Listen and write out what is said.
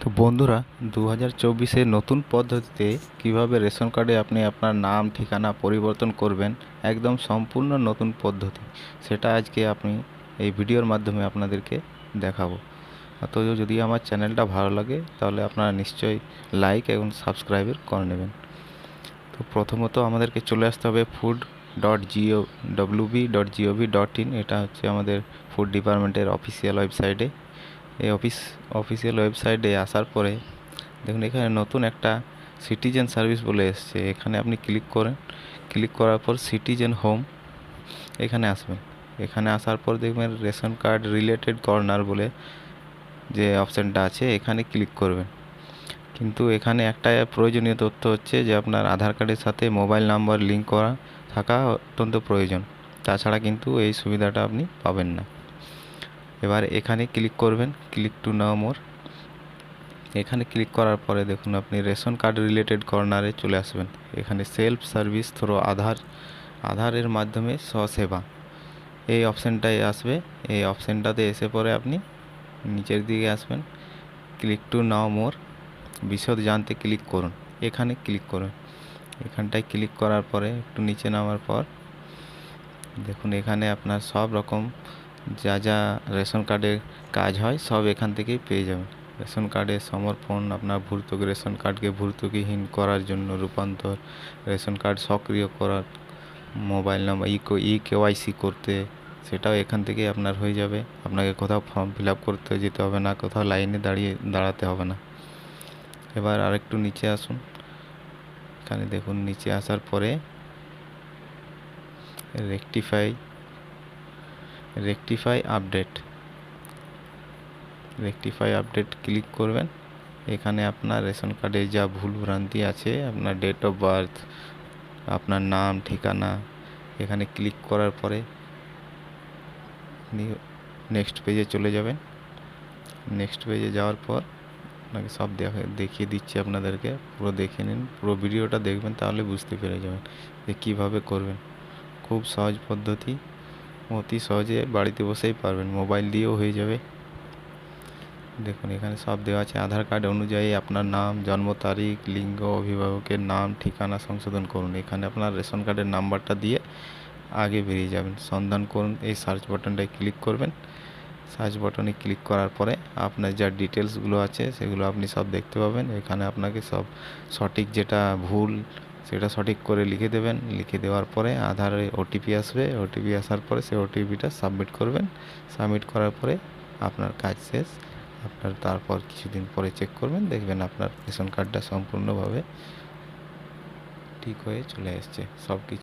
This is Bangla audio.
তো বন্ধুরা দু হাজার চব্বিশের নতুন পদ্ধতিতে কীভাবে রেশন কার্ডে আপনি আপনার নাম, ঠিকানা পরিবর্তন করবেন, একদম সম্পূর্ণ নতুন পদ্ধতি, সেটা আজকে আপনি এই ভিডিওর মাধ্যমে আপনাদেরকে দেখাবো। তো যদি আমার চ্যানেলটা ভালো লাগে, তাহলে আপনারা নিশ্চয়ই লাইক এবং সাবস্ক্রাইবের করে নেবেন। তো প্রথমত আমাদেরকে চলে আসতে হবে food dot G O W B dot G O V dot in এটা হচ্ছে আমাদের ফুড ডিপার্টমেন্টের অফিসিয়াল ওয়েবসাইটে এই অফিস অফিসিয়াল ওয়েবসাইটে আসার পরে দেখুন, এখানে নতুন একটা সিটিজেন সার্ভিস বলে এসছে। এখানে আপনি ক্লিক করেন ক্লিক করার পর সিটিজেন হোম এখানে আসবেন এখানে আসার পর দেখবেন রেশন কার্ড রিলেটেড কর্নার বলে যে অপশানটা আছে, এখানে ক্লিক করবেন। কিন্তু এখানে একটা প্রয়োজনীয় তথ্য হচ্ছে যে আপনার আধার কার্ডের সাথে মোবাইল নাম্বার লিঙ্ক করা থাকা অত্যন্ত প্রয়োজন। তাছাড়া কিন্তু এই সুবিধাটা আপনি পাবেন না। এবার এখানে ক্লিক করবেন ক্লিক টু নাও মোর এখানে ক্লিক করার পরে দেখুন আপনি রেশন কার্ড রিলেটেড কর্নারে চলে আসবেন। এখানে সেলফ সার্ভিস থ্রো আধার, আধারের মাধ্যমে স্বসেবা। এই অপশানটাই আসবে। এই অপশানটাতে এসে পরে আপনি নিচের দিকে আসবেন। ক্লিক টু নাও মোর বিশদ জানতে ক্লিক করুন। এখানে ক্লিক করুন। এখানটায় ক্লিক করার পরে একটু নিচে নামার পর দেখুন এখানে আপনার সব রকম যা যা রেশন কার্ডের কাজ হয়, সব এখান থেকেই পেয়ে যাবেন। রেশন কার্ডের সমর্পণ, আপনার ভর্তুকি, রেশন কার্ডকে ভর্তুকিহীন করার জন্য রূপান্তর, রেশন কার্ড সক্রিয় করার mobile number, E E KYC করতে, সেটাও এখান থেকেই আপনার হয়ে যাবে। আপনাকে কোথাও ফর্ম ফিল আপ করতে যেতে হবে না, কোথাও লাইনে দাঁড়িয়ে দাঁড়াতে হবে না। এবার আরেকটু নিচে আসুন। এখানে দেখুন, নিচে আসার পরে rectify rectify update rectify update click করবেন। এখানে আপনার রেশন কার্ডে যা ভুল ভ্রান্তি আছে, আপনার ডেট অফ বার্থ আপনার নাম, ঠিকানা, এখানে ক্লিক করার পরে নেক্সট পেজে চলে যাবেন। নেক্সট পেজে যাওয়ার পর আপনাকে সব দেখা, দেখিয়ে দিচ্ছি আপনাদেরকে। পুরো দেখে নিন, পুরো ভিডিওটা দেখবেন, তাহলে বুঝতে পেরে যাবেন যে কীভাবে করবেন। খুব সহজ পদ্ধতি। অতি সহজে বাড়িতে বসেই পারবেন। মোবাইল দিয়েও হয়ে যাবে। দেখুন, এখানে সব দেওয়া আছে। আধার কার্ড অনুযায়ী আপনার নাম, জন্ম তারিখ, লিঙ্গ, অভিভাবকের নাম, ঠিকানা সংশোধন করুন। এখানে আপনার রেশন কার্ডের নাম্বারটা দিয়ে আগে বেরিয়ে যাবেন। সন্ধান করুন, এই সার্চ বাটনটায় ক্লিক করবেন। সার্চ বাটনে ক্লিক করার পরে আপনার যা ডিটেলসগুলো আছে, সেগুলো আপনি সব দেখতে পাবেন। এখানে আপনাকে সব সঠিক যেটা ভুল সেটা সঠিক করে লিখে দেবেন। লিখে দেওয়ার পরে আধারে ওটিপি আসবে। ওটিপি আসার পরে সেই ওটিপিটা সাবমিট করবেন। সাবমিট করার পরে আপনার কাজ শেষ। আপনার তারপর কিছুদিন পরে চেক করবেন। দেখবেন আপনার রেশন কার্ডটা সম্পূর্ণভাবে ঠিক হয়ে চলে এসছে। সব কিছু